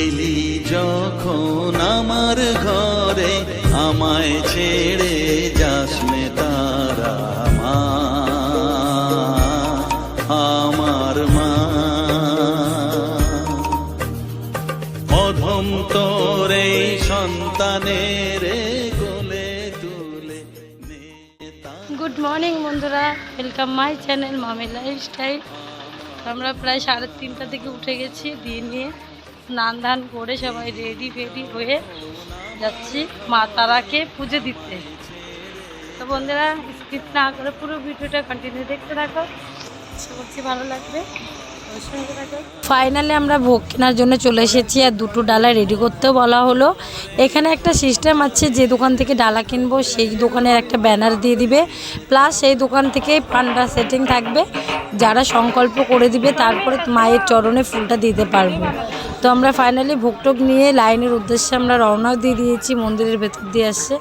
এলি যখন আমার ঘরে, আমায় ছেড়ে যাস তারা মা। আমার মা। অধম তোর সন্তানের কোলে তুলে গুড মর্নিং বন্ধুরা। Welcome my channel Mami lifestyle আমরা প্রায় সাড়ে তিনটা থেকে উঠে গেছি, দিয়ে নিয়ে স্নান ধান করে সবাই রেডি ফেডি হয়ে যাচ্ছি মা তারাকে পুজো দিতে। তো বন্ধুরা স্কিপ না করে পুরো ভিডিওটা কন্টিনিউ দেখতে থাকো। আশা করছি ভালো লাগবে। ফাইনালি আমরা ভোগ কেনার জন্য চলে এসেছি আর দুটো ডালা রেডি করতেও বলা হলো। এখানে একটা সিস্টেম আছে যে দোকান থেকে ডালা কিনবো, সেই দোকানের একটা ব্যানার দিয়ে দিবে। প্লাস সেই দোকান থেকে পান্ডা সেটিং থাকবে। যারা সংকল্প করে দিবে, তারপরে মায়ের চরণে ফুলটা দিতে পারব। তো আমরা ফাইনালি ভোগটোগ নিয়ে লাইনের উদ্দেশ্যে আমরা রওনাও দিয়ে দিয়েছি, মন্দিরের ভেতর দিয়ে আসছে।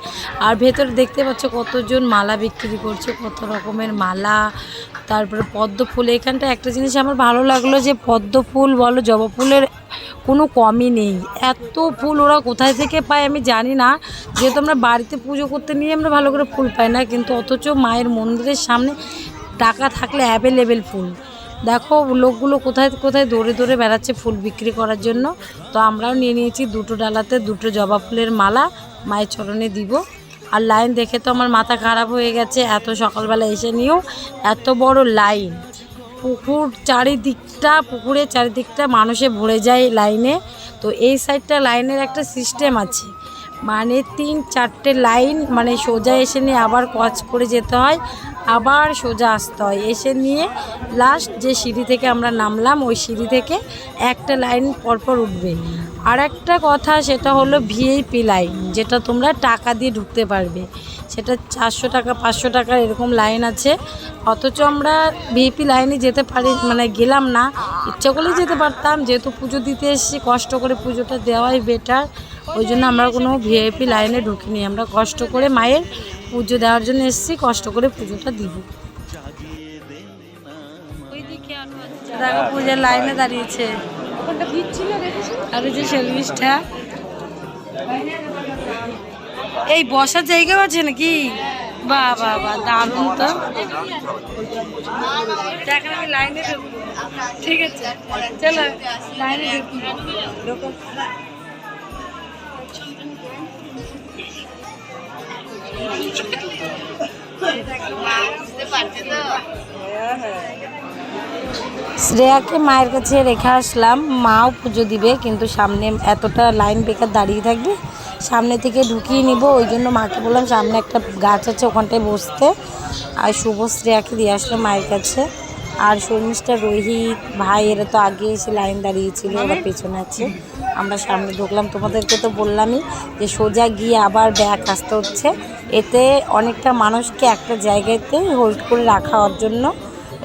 আর ভেতরে দেখতে পাচ্ছ কতজন মালা বিক্রি করছে, কত রকমের মালা, তারপরে পদ্ম ফুল। এখানটা একটা জিনিস আমার ভালো লাগল যে পদ্ম ফুল বলো, জবা ফুলের কোনো কমই নেই। এত ফুল ওরা কোথায় থেকে পায় আমি জানি না। যেহেতু আমরা বাড়িতে পুজো করতে নিয়ে আমরা ভালো করে ফুল পাই না, কিন্তু অথচ মায়ের মন্দিরের সামনে টাকা থাকলে অ্যাভেলেবেল ফুল। দেখো, লোকগুলো কোথায় কোথায় দৌড়ে দৌড়ে বেড়াচ্ছে ফুল বিক্রি করার জন্য। তো আমরাও নিয়ে নিয়েছি দুটো ডালাতে দুটো জবা ফুলের মালা, মায়ের চরণে দিব। আর লাইন দেখে তো আমার মাথা খারাপ হয়ে গেছে, এত সকালবেলা এসে নিয়েও এত বড় লাইন। পুকুর চারিদিকটা, পুকুরের চারিদিকটা মানুষে ভরে যায় লাইনে। তো এই সাইডটা লাইনের একটা সিস্টেম আছে। মানে তিন চারটে লাইন মানে সোজা এসে নিয়ে আবার কচ করে যেতে হয়। আবার সোজা আসতে হয়। এসে নিয়ে লাস্ট যে সিঁড়ি থেকে আমরা নামলাম, ওই সিঁড়ি থেকে একটা লাইন পরপর উঠবে। আর একটা কথা, সেটা হলো ভিআইপি লাইন যেটা তোমরা টাকা দিয়ে ঢুকতে পারবে। সেটা চারশো টাকা, পাঁচশো টাকার এরকম লাইন আছে। অথচ আমরা ভিআইপি লাইনে যেতে পারি মানে গেলাম না। ইচ্ছা করলেই যেতে পারতাম, যেহেতু পুজো দিতে এসেছি, কষ্ট করে পুজোটা দেওয়াই বেটার ওই জন্য আমরা কোনো ভিআইপি লাইনে ঢুকিনি। আমরা কষ্ট করে মায়ের পুজো দেওয়ার জন্য এসেছি কষ্ট করে পুজোটা দিব। দেখো পূজার লাইনে দাঁড়িয়েছে। আর ওই যে সার্ভিসটা এই বসার জায়গাও আছে নাকি? বাহ বাহ বাহ দারুণ তো। দেখেন আমি লাইনে ঠিক আছে চলো লাইনে শ্রেয়াকে মায়ের কাছে রেখে আসলাম। মাও পুজো দিবে, কিন্তু সামনে এতটা লাইন বেকার দাঁড়িয়ে থাকবে। সামনে থেকে ঢুকিয়ে নিব, ওই জন্য মাকে বললাম সামনে একটা গাছ আছে, ওখানটায় বসতে। আর শুভ শ্রেয়াকে দিয়ে আসলাম মায়ের কাছে। আর শর্মিষ্ঠা, রোহিত ভাই, এরা তো আগে এসে লাইন দাঁড়িয়েছিল ওরা পেছনে আছে। আমরা সামনে ঢুকলাম, তোমাদেরকে তো বললামই যে সোজা গিয়ে আবার ব্যাক আসতে হচ্ছে। এতে অনেকটা মানুষকে একটা জায়গাতে হোল্ড করে রাখার জন্য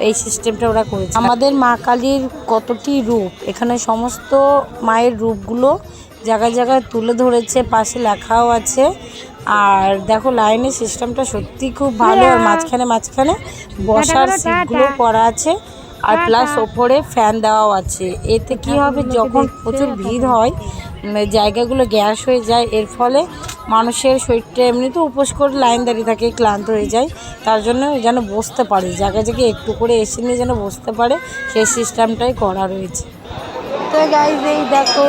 এই সিস্টেমটা ওরা করেছে। আমাদের মা কালীর কতটি রূপ এখানে সমস্ত মায়ের রূপগুলো জায়গায় জায়গায় তুলে ধরেছে পাশে লেখাও আছে। আর দেখো লাইনের সিস্টেমটা সত্যি খুব ভালো আর মাঝখানে মাঝখানে বসার সিটগুলো করা আছে। আর প্লাস ওপরে ফ্যান দেওয়াও আছে। এতে কি হবে? যখন প্রচুর ভিড় হয় জায়গাগুলো গ্যাস হয়ে যায় এর ফলে মানুষের শরীরটা এমনিতে উপোস করে লাইন দাঁড়িয়ে থাকে ক্লান্ত হয়ে যায়। তার জন্য যেন বসতে পারে জায়গা জায়গায় একটু করে এসে নিয়ে যেন বসতে পারে সেই সিস্টেমটাই করা রয়েছে। তো গাইজ এই দেখো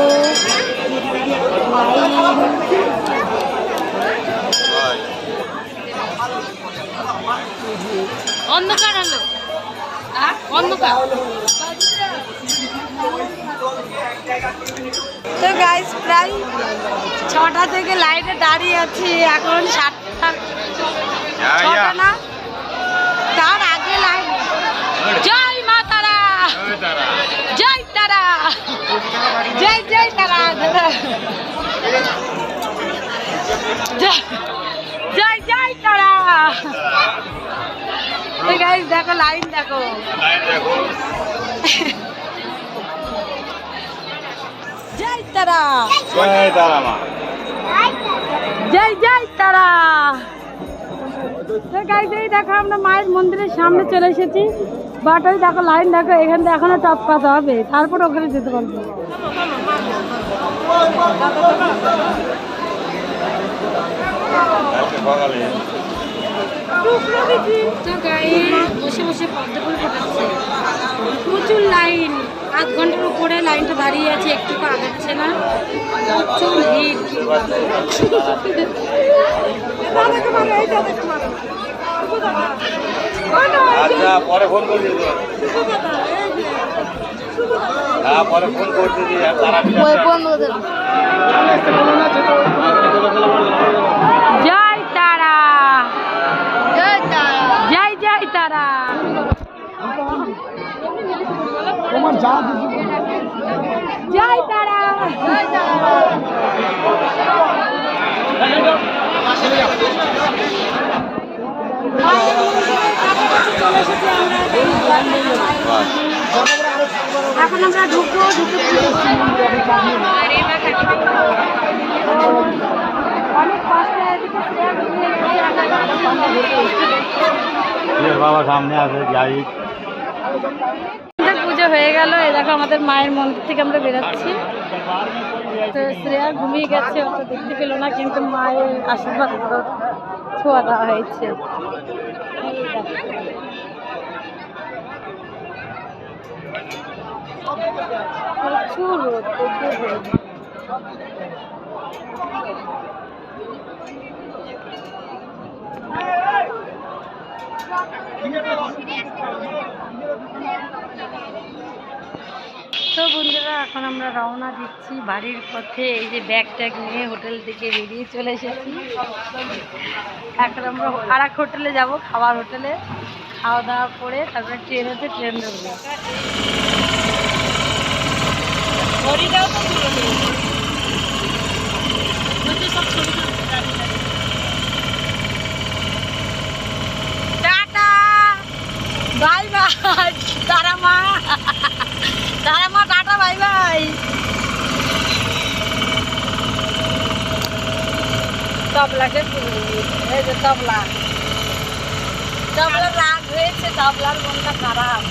অন্ধকার অন্ধকার তো গাইজ প্রায় ছটা থেকে লাইনে দাঁড়িয়ে আছি এখন সাতটা ছটা না? তার আগে লাইন জয় মা তারা! জয় তারা। জয় জয় তারা! জয় জয় জয় তারা! তো গাইজ দেখো লাইন দেখো। জয় তারা। জয় জয় তারা। তো গাইজ এই দেখো আমরা মায়ের মন্দিরের সামনে চলে এসেছি। বাট ওই দেখো লাইন দেখো এখান থেকে এখনও টপকাতে হবে। তারপর ওখানে যেতে পারব তো গায়ে বসে বসে পদ্ম ফুল ফোটাচ্ছে। প্রচুর লাইন আধ ঘণ্টার উপরে লাইনটা দাঁড়িয়ে আছে একটু আগাচ্ছে না। প্রচুর ভিড়। আচ্ছা পরে ফোন করে দিও হ্যাঁ পরে ফোন করে দিদি আর তারা জয় তারা জয় জয় তারা জয় তারা এখন আমরা ঢুকবো ঢুকে। বাবা সামনে আছে যাই। পুজো হয়ে গেল। এ দেখো আমাদের মায়ের মন্দির থেকে আমরা বেরোচ্ছি। শ্রেয়া ঘুমিয়ে গেছে, অত দেখতে পেল না, কিন্তু মায়ের আশীর্বাদ ছোঁয়া দেওয়া হয়েছে। প্রচুর প্রচুর রোদ তো বন্ধুরা, এখন আমরা রওনা দিচ্ছি বাড়ির পথে। এই যে ব্যাগ ট্যাগ নিয়ে হোটেল থেকে বেরিয়ে চলে এসেছি। এখন আমরা আর এক হোটেলে যাব, খাবার হোটেলে খাওয়া দাওয়া করে তারপরে ট্রেন হচ্ছে ট্রেন ধরবো টাটা বাই বাই তারা মা তারা মা টাটা বাই বাই তবলাকে এই যে তবলা। তবলা রাগ হয়েছে তবলার মনটা খারাপ।